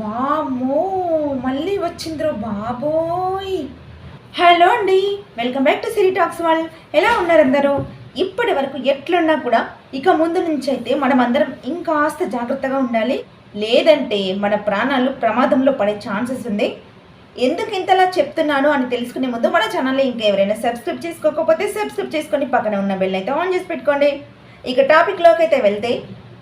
వామ్మో మళ్ళీ వచ్చిందిరో బాబోయ్. హలో అండి welcome back to Siri talks వాళ్ళు ఎలా ఉన్నారు అందరూ? ఇప్పటి వరకు ఎట్లున్నా కూడా ఇక ముందు నుంచి అయితే మనం అందరం ఇంకాస్త జాగ్రత్తగా ఉండాలి. లేదంటే మన ప్రాణాలు ప్రమాదంలో పడే ఛాన్సెస్ ఉంది. ఎందుకు ఇంతలా చెప్తున్నాను అని తెలుసుకునే ముందు మన ఛానల్ని ఇంకా ఎవరైనా సబ్స్క్రైబ్ చేసుకోకపోతే సబ్స్క్రైబ్ చేసుకొని పక్కన ఉన్న బెల్ అయితే ఆన్ చేసి పెట్టుకోండి. ఇక టాపిక్లోకి అయితే వెళ్తే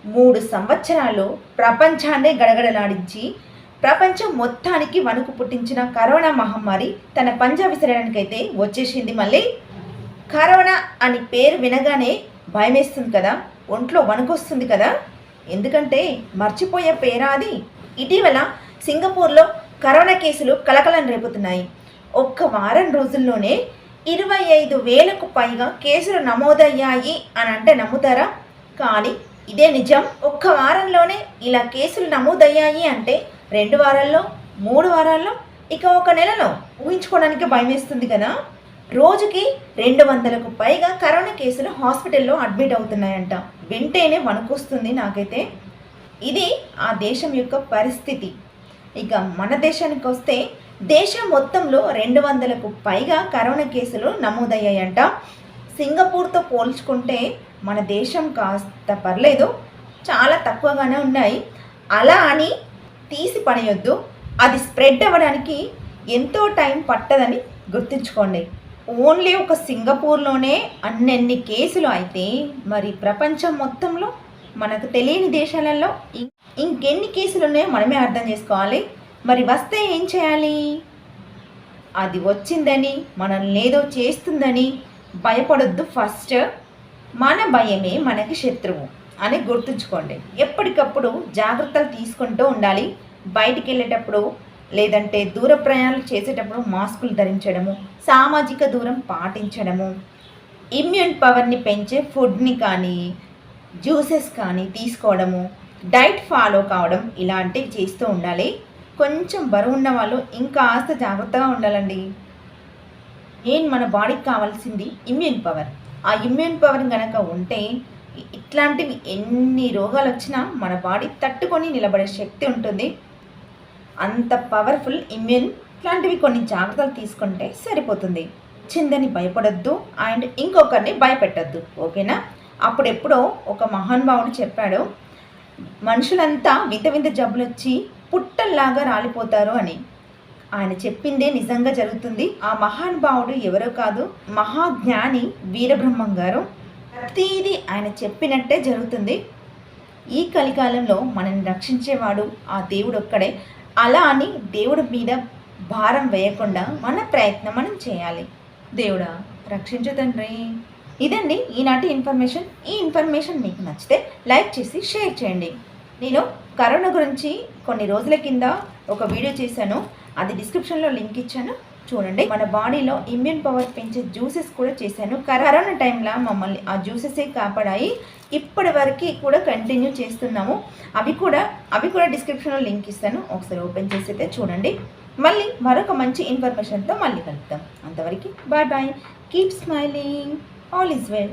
మూడు సంవత్సరాలు ప్రపంచాన్నే గడగడలాడించి ప్రపంచం మొత్తానికి వణుకు పుట్టించిన కరోనా మహమ్మారి తన పంజా విసరడానికైతే వచ్చేసింది మళ్ళీ. కరోనా అని పేరు వినగానే భయమేస్తుంది కదా? ఒంట్లో వణుకొస్తుంది కదా? ఎందుకంటే మర్చిపోయే పేరా అది? ఇటీవల సింగపూర్లో కరోనా కేసులు కలకలం రేపుతున్నాయి. ఒక్క వారం రోజుల్లోనే ఇరవై ఐదు వేలకు పైగా కేసులు నమోదయ్యాయి అని అంటే నమ్ముతారా? కానీ ఇదే నిజం. ఒక్క వారంలోనే ఇలా కేసులు నమోదయ్యాయి అంటే రెండు వారాల్లో మూడు వారాల్లో ఇక ఒక నెలలో ఊహించుకోవడానికి భయం వేస్తుంది కదా? రోజుకి రెండు వందలకు పైగా కరోనా కేసులు హాస్పిటల్లో అడ్మిట్ అవుతున్నాయంట. వింటేనే వణుకొస్తుంది నాకైతే. ఇది ఆ దేశం యొక్క పరిస్థితి. ఇక మన దేశానికి వస్తే దేశం మొత్తంలో రెండు వందలకు పైగా కరోనా కేసులు నమోదయ్యాయంట. సింగపూర్తో పోల్చుకుంటే మన దేశం కాస్త పర్లేదు చాలా తక్కువగానే ఉన్నాయి. అలా అని తీసి పనియొద్దు అది స్ప్రెడ్ అవ్వడానికి ఎంతో టైం పట్టదని గుర్తుంచుకోండి. ఓన్లీ ఒక సింగపూర్లోనే అన్నెన్ని కేసులు అయితే మరి ప్రపంచం మొత్తంలో మనకు తెలియని దేశాలలో ఇంకెన్ని కేసులు ఉన్నాయో మనమే అర్థం చేసుకోవాలి. మరి వస్తే ఏం చేయాలి? అది వచ్చిందని మనల్ని ఏదో చేస్తుందని భయపడొద్దు ఫస్ట్. మన భయమే మనకి శత్రువు అని గుర్తుంచుకోండి. ఎప్పటికప్పుడు జాగ్రత్తలు తీసుకుంటూ ఉండాలి. బయటికి వెళ్ళేటప్పుడు లేదంటే దూర ప్రయాణాలు చేసేటప్పుడు మాస్కులు ధరించడము సామాజిక దూరం పాటించడము ఇమ్యూన్ పవర్ని పెంచే ఫుడ్ని కానీ జ్యూసెస్ కానీ తీసుకోవడము డైట్ ఫాలో కావడం ఇలాంటివి చేస్తూ ఉండాలి. కొంచెం బరువు ఉన్న వాళ్ళు ఇంకాస్త జాగ్రత్తగా ఉండాలండి. ఏం మన బాడీకి కావాల్సింది ఇమ్యూన్ పవర్. ఆ ఇమ్యూన్ పవర్ కనుక ఉంటే ఇట్లాంటివి ఎన్ని రోగాలు వచ్చినా మన బాడీ తట్టుకొని నిలబడే శక్తి ఉంటుంది. అంత పవర్ఫుల్ ఇమ్యూన్ ఇట్లాంటివి కొన్ని జాగ్రత్తలు తీసుకుంటే సరిపోతుంది. చిందని భయపడొద్దు అండ్ ఇంకొకరిని భయపెట్టద్దు. ఓకేనా? అప్పుడెప్పుడో ఒక మహానుభావుడు చెప్పాడు మనుషులంతా వింత వింత జబ్బులు వచ్చి పుట్టల్లాగా రాలిపోతారు అని. ఆయన చెప్పిందే నిజంగా జరుగుతుంది. ఆ మహానుభావుడు ఎవరో కాదు మహాజ్ఞాని వీరబ్రహ్మం గారు. ప్రతిదీ ఆయన చెప్పినట్టే జరుగుతుంది. ఈ కలికాలంలో మనల్ని రక్షించేవాడు ఆ దేవుడు ఒక్కడే. అలా అని దేవుడి మీద భారం వేయకుండా మన ప్రయత్నం మనం చేయాలి. దేవుడా రక్షించు తండ్రి. ఇదండి ఈనాటి ఇన్ఫర్మేషన్. ఈ ఇన్ఫర్మేషన్ మీకు నచ్చితే లైక్ చేసి షేర్ చేయండి. నేను కరోనా గురించి కొన్ని రోజుల కింద ఒక వీడియో చేశాను. అది డిస్క్రిప్షన్లో లింక్ ఇచ్చాను. చూడండి. మన బాడీలో ఇమ్యూన్ పవర్ పెంచే జ్యూసెస్ కూడా చేశాను. కరోనా టైంలో మమ్మల్ని ఆ జ్యూసెసే కాపాడాయి. ఇప్పటి వరకు కూడా కంటిన్యూ చేస్తున్నాము. అవి కూడా అవి కూడా డిస్క్రిప్షన్లో లింక్ ఇస్తాను. ఒకసారి ఓపెన్ చేసి అయితే చూడండి. మళ్ళీ మరొక మంచి ఇన్ఫర్మేషన్తో మళ్ళీ కలుద్దాం. అంతవరకు bye bye keep smiling all is well